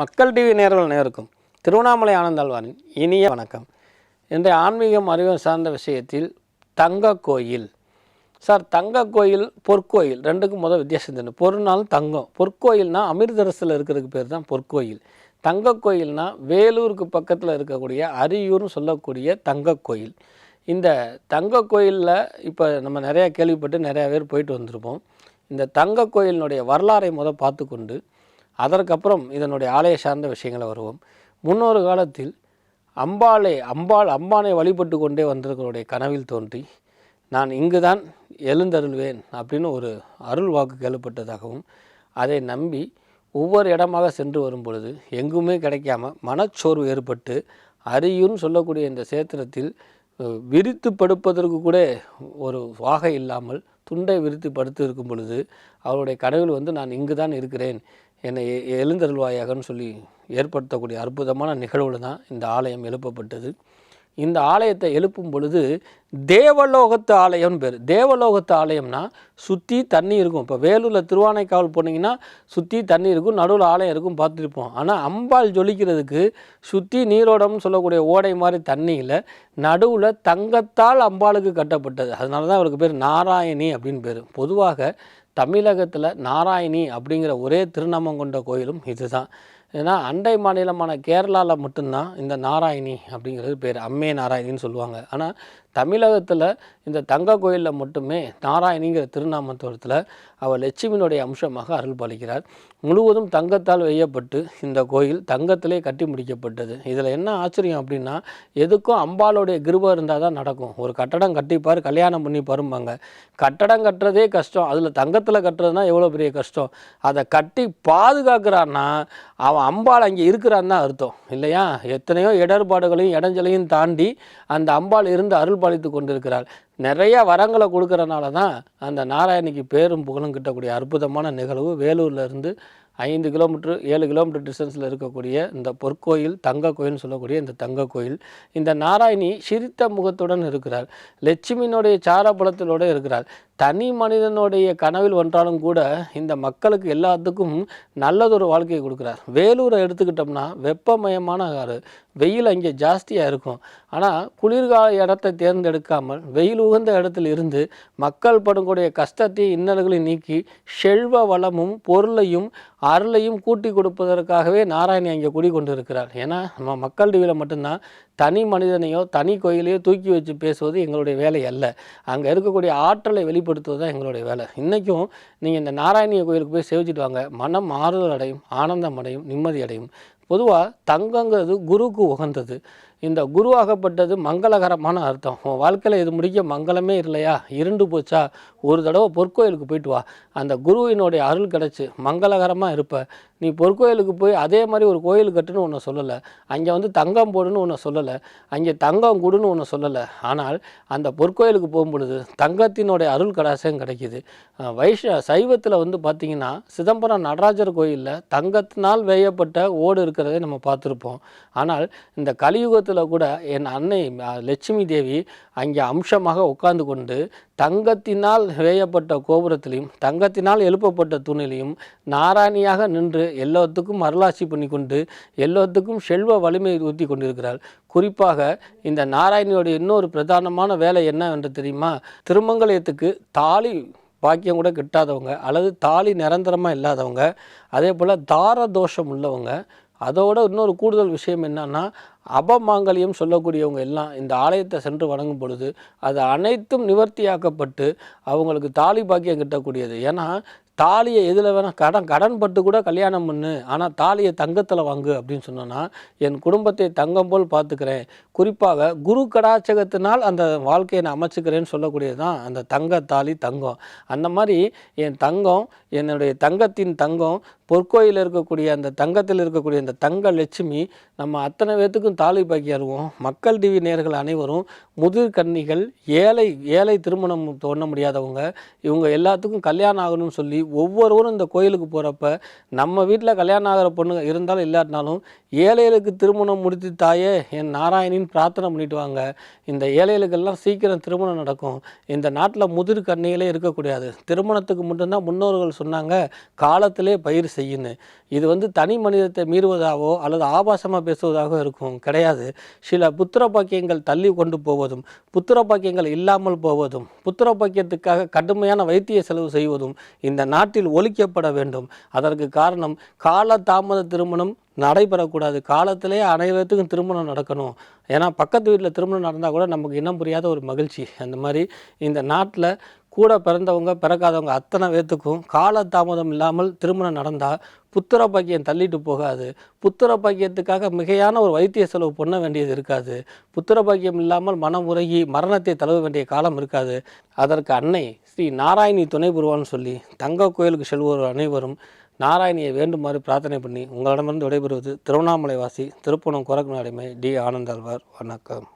மக்கள் டிவி நேர்கள் நேருக்கும் திருவண்ணாமலை ஆனந்தாழ்வாரின் இனிய வணக்கம். இன்றைய ஆன்மீகம் அறிவியல் சார்ந்த விஷயத்தில் தங்க கோயில் சார் தங்க கோயில் பொற்கோயில் ரெண்டுக்கும் முதல் வித்தியாசம் தெரியும் பொருள்னாலும் தங்கம். பொற்கோயில்னா அமிர்தரசில் இருக்கிறதுக்கு பேர் தான் பொற்கோயில். தங்க கோயில்னா வேலூருக்கு பக்கத்தில் இருக்கக்கூடிய அரியூர்னு சொல்லக்கூடிய தங்க கோயில் இந்த தங்க கோயிலில் இப்போ நம்ம நிறையா கேள்விப்பட்டு நிறையா பேர் போயிட்டு வந்திருப்போம். இந்த தங்க கோயிலினுடைய வரலாறை முதல் பார்த்துக்கொண்டு அதற்கப்புறம் இதனுடைய ஆலய சார்ந்த விஷயங்களை வருவோம். முன்னொரு காலத்தில் அம்பாளை அம்பாள் அம்பானை வழிபட்டு கொண்டே வந்திருக்கிறவருடைய கனவில் தோன்றி நான் இங்கு தான் எழுந்தருள்வேன் அப்படின்னு ஒரு அருள் வாக்கு கேள்விப்பட்டதாகவும் அதை நம்பி ஒவ்வொரு இடமாக சென்று வரும் பொழுது எங்குமே கிடைக்காம மனச்சோர்வு ஏற்பட்டு அரியுன்னு சொல்லக்கூடிய இந்த சேத்திரத்தில் விரித்து படுப்பதற்கு கூட ஒரு வாகை இல்லாமல் துண்டை விரித்து படுத்து இருக்கும் பொழுது அவருடைய கனவில் வந்து நான் இங்கு தான் இருக்கிறேன் என்னை எ- எழுந்தருள்வாயாகன்னு சொல்லி ஏற்படுத்தக்கூடிய அற்புதமான நிகழ்வில் தான் இந்த ஆலயம் எழுப்பப்பட்டது. இந்த ஆலயத்தை எழுப்பும் பொழுது தேவலோகத்து ஆலயம்னு பேர். தேவலோகத்து ஆலயம்னா சுற்றி தண்ணி இருக்கும். இப்போ வேலூரில் திருவானைக்காவல் போனீங்கன்னா சுற்றி தண்ணி இருக்கும் நடுவில் ஆலயம் இருக்கும் பார்த்துருப்போம். ஆனால் அம்பாள் ஜொலிக்கிறதுக்கு சுற்றி நீரோடம்னு சொல்லக்கூடிய ஓடை மாதிரி தண்ணியில் நடுவில் தங்கத்தால் அம்பாளுக்கு கட்டப்பட்டது. அதனால தான் அவருக்கு பேர் நாராயணி அப்படின்னு பேர். பொதுவாக தமிழகத்தில் நாராயணி அப்படிங்கிற ஒரே திருநாமம் கொண்ட கோயிலும் இதுதான். ஏன்னா அண்டை மாநிலமான கேரளாவில் மட்டும்தான் இந்த நாராயணி அப்படிங்கிறது பேர் அம்மே நாராயணின்னு சொல்லுவாங்க. ஆனால் தமிழகத்தில் இந்த தங்க கோயிலில் மட்டுமே நாராயணிங்கிற திருநாமத்துவத்தில் அவர் லட்சுமியினுடைய அம்சமாக அருள் பாலிக்கிறார் முழுவதும் தங்கத்தால் வெய்யப்பட்டு இந்த கோயில் தங்கத்திலே கட்டி முடிக்கப்பட்டது. இதில் என்ன ஆச்சரியம் அப்படின்னா எதுக்கும் அம்பாளுடைய கிருபம் இருந்தால் தான் நடக்கும். ஒரு கட்டடம் கட்டிப்பார் கல்யாணம் பண்ணி பாரும்பாங்க கட்டடம் கட்டுறதே கஷ்டம். அதில் தங்கத்தில் கட்டுறதுனா எவ்வளோ பெரிய கஷ்டம்? அதை கட்டி பாதுகாக்கிறான்னா அவன் அம்பாள் அங்கே இருக்கிறான்னு தான் அர்த்தம் இல்லையா? எத்தனையோ இடர்பாடுகளையும் இடைஞ்சலையும் தாண்டி அந்த அம்பாள் இருந்து அருள் பாலித்து கொண்டிருக்கிறாள். நிறைய வரங்களை கொடுக்கறனால தான் அந்த நாராயணிக்கு பேரும் புகழும் கிட்டக்கூடிய அற்புதமான நிகழ்வு. வேலூர்லேருந்து ஐந்து கிலோமீட்டர் ஏழு கிலோமீட்டர் டிஸ்டன்ஸில் இருக்கக்கூடிய இந்த பொற்கோயில் தங்க கோயில்னு சொல்லக்கூடிய இந்த தங்க கோயில் இந்த நாராயணி சிரித்த முகத்துடன் இருக்கிறார் லட்சுமியினுடைய சாரபலத்திலோடு இருக்கிறார் தனி மனிதனுடைய கனவில் ஒன்றாலும் கூட இந்த மக்களுக்கு எல்லாத்துக்கும் நல்லதொரு வாழ்க்கையை கொடுக்குறார். வேலூரை எடுத்துக்கிட்டோம்னா வெப்பமயமான ஆறு. வெயில் அங்கே ஜாஸ்தியாக இருக்கும். ஆனால் குளிர்கால இடத்தை தேர்ந்தெடுக்காமல் வெயில் உகந்த இடத்துல இருந்து மக்கள் படக்கூடிய கஷ்டத்தையும் இன்னல்களையும் நீக்கி செல்வ வளமும் பொருளையும் அருளையும் கூட்டி கொடுப்பதற்காகவே நாராயணி அங்கே குடிக்கொண்டிருக்கிறார் ஏன்னா நம்ம மக்கள் டிவியில் மட்டும்தான் தனி மனிதனையோ தனி கோயிலையோ தூக்கி வச்சு பேசுவது எங்களுடைய வேலை அல்ல. அங்கே இருக்கக்கூடிய ஆற்றலை வெளிப்படுத்துவது தான் எங்களுடைய வேலை. இன்றைக்கும் நீங்கள் இந்த நாராயணிய கோயிலுக்கு போய் சேவிச்சிட்டு வாங்க. மனம் ஆறுதல் அடையும் ஆனந்தம் அடையும் நிம்மதி அடையும். பொதுவாக தங்கங்கிறது குருவுக்கு உகந்தது. இந்த குருவாகப்பட்டது மங்களகரமான அர்த்தம். உன் வாழ்க்கையில் இது முடிக்க மங்களமே இல்லையா? இருண்டு போச்சா? ஒரு தடவை பொற்கோயிலுக்கு போயிட்டு வா. அந்த குருவினுடைய அருள் கிடச்சி மங்களகரமாக இருப்ப. நீ பொற்கோயிலுக்கு போய் அதே மாதிரி ஒரு கோயில் கட்டுன்னு ஒன்று சொல்லலை. அங்கே வந்து தங்கம் போடுன்னு ஒன்று சொல்லலை. அங்கே தங்கம் கொடுன்னு ஒன்று சொல்லலை. ஆனால் அந்த பொற்கோயிலுக்கு போகும்பொழுது தங்கத்தினுடைய அருள் கடாசம் கிடைக்கிது. வைஷ சைவத்தில் வந்து பார்த்திங்கன்னா சிதம்பரம் நடராஜர் கோயிலில் தங்கத்தினால் வேயப்பட்ட ஓடு இருக்கிறத நம்ம பார்த்துருப்போம். ஆனால் இந்த கலியுகத்தில் கூட என் அன்னை லட்சுமி தேவி அங்கே அம்சமாக உட்கார்ந்து கொண்டு தங்கத்தினால் வேயப்பட்ட கோபுரத்திலையும் தங்கத்தினால் எழுப்பப்பட்ட தூணிலையும் நாராயணியாக நின்று எல்லோத்துக்கும் அருளாட்சி பண்ணி கொண்டு எல்லோத்துக்கும் செல்வ வலிமை ஊற்றி கொண்டிருக்கிறாள். குறிப்பாக இந்த நாராயணியோட இன்னொரு பிரதானமான வேலை என்ன என்று தெரியுமா? திருமங்கலயத்துக்கு தாலி பாக்கியம் கூட கிட்டாதவங்க அல்லது தாலி நிரந்தரமாக இல்லாதவங்க அதே போல் தார தோஷம் உள்ளவங்க அதோட இன்னொரு கூடுதல் விஷயம் என்னன்னா அபமாங்கல்யம் சொல்லக்கூடியவங்க எல்லாம் இந்த ஆலயத்தை சென்று வணங்கும் பொழுது அது அனைத்தும் நிவர்த்தியாக்கப்பட்டு அவங்களுக்கு தாலி பாக்கியம் கிட்டக்கூடியது. ஏன்னா தாலியை எதில் வேணால் கடன் கடன் பட்டு கூட கல்யாணம் பண்ணு. ஆனால் தாலியை தங்கத்தில் வாங்கு அப்படின்னு சொன்னோன்னா என் குடும்பத்தை தங்கம் போல் பார்த்துக்கிறேன். குறிப்பாக குரு கடாச்சகத்தினால் அந்த வாழ்க்கையை நான் அமைச்சுக்கிறேன்னு சொல்லக்கூடியது தான் அந்த தங்க தாலி தங்கம். அந்த மாதிரி என் தங்கம் என்னுடைய தங்கத்தின் தங்கம் பொற்கோயில் இருக்கக்கூடிய அந்த தங்கத்தில் இருக்கக்கூடிய அந்த தங்க லட்சுமி நம்ம அத்தனை பேர்த்துக்கும் தாலி பாக்கியாருவோம் மக்கள் டிவி நேர்கள் அனைவரும் முதிர் கன்னிகள் ஏழை ஏழை திருமணம் தோண முடியாதவங்க இவங்க எல்லாத்துக்கும் கல்யாணம் ஆகணும்னு சொல்லி ஒவ்வொருவரும் இந்த கோயிலுக்கு போகிறப்ப நம்ம வீட்டில் கல்யாணம் ஆகிற பொண்ணு இருந்தாலும் இல்லாட்டினாலும் ஏழைகளுக்கு திருமணம் முடித்து தாயே என் நாராயணின்னு பிரார்த்தனை பண்ணிட்டு வாங்க. இந்த ஏழைகளுக்கெல்லாம் சீக்கிரம் திருமணம் நடக்கும். இந்த நாட்டில் முதிர் கண்ணிகளே இருக்கக்கூடாது. திருமணத்துக்கு மட்டும்தான் முன்னோர்கள் சொன்னாங்க காலத்திலே பயிர் செய்யுன்னு. இது வந்து தனி மனிதத்தை மீறுவதாகவோ அல்லது ஆபாசமாக பேசுவதாக இருக்கும். கிடையாது. சில புத்திர பாக்கியங்கள் தள்ளி கொண்டு போவதும் புத்திர பாக்கியங்கள் இல்லாமல் போவதும் புத்திர பாக்கியத்துக்காக கடுமையான வைத்திய செலவு செய்வதும் இந்த நாட்டில் ஒழிக்கப்பட வேண்டும். அதற்கு காரணம் கால தாமத திருமணம் நடைபெறக்கூடாது. காலத்திலே அனைவருக்கும் திருமணம் நடக்கணும். ஏன்னா பக்கத்து வீட்டில் திருமணம் நடந்தால் கூட நமக்கு இனம் புரியாத ஒரு மகிழ்ச்சி. அந்த மாதிரி இந்த நாட்டில் கூட பிறந்தவங்க பிறக்காதவங்க அத்தனை பேர்த்துக்கும் கால தாமதம் இல்லாமல் திருமணம் நடந்தால் புத்திர பாக்கியம் தள்ளிட்டு போகாது. புத்திர பாக்கியத்துக்காக மிகையான ஒரு வைத்திய செலவு பண்ண வேண்டியது இருக்காது. புத்திர பாக்கியம் இல்லாமல் மனம் உருகி மரணத்தை தழுவ வேண்டிய காலம் இருக்காது. அதற்கு அன்னை ஸ்ரீ நாராயணி துணை புருவான்னு சொல்லி தங்க கோயிலுக்கு செல்வோர் அனைவரும் நாராயணியை வேண்டுமாறு பிரார்த்தனை பண்ணி உங்களிடமிருந்து விடைபெறுவது திருவண்ணாமலை வாசி திருப்பணம் குரக்கு அடிமை டி. ஆனந்தாழ்வார். வணக்கம்.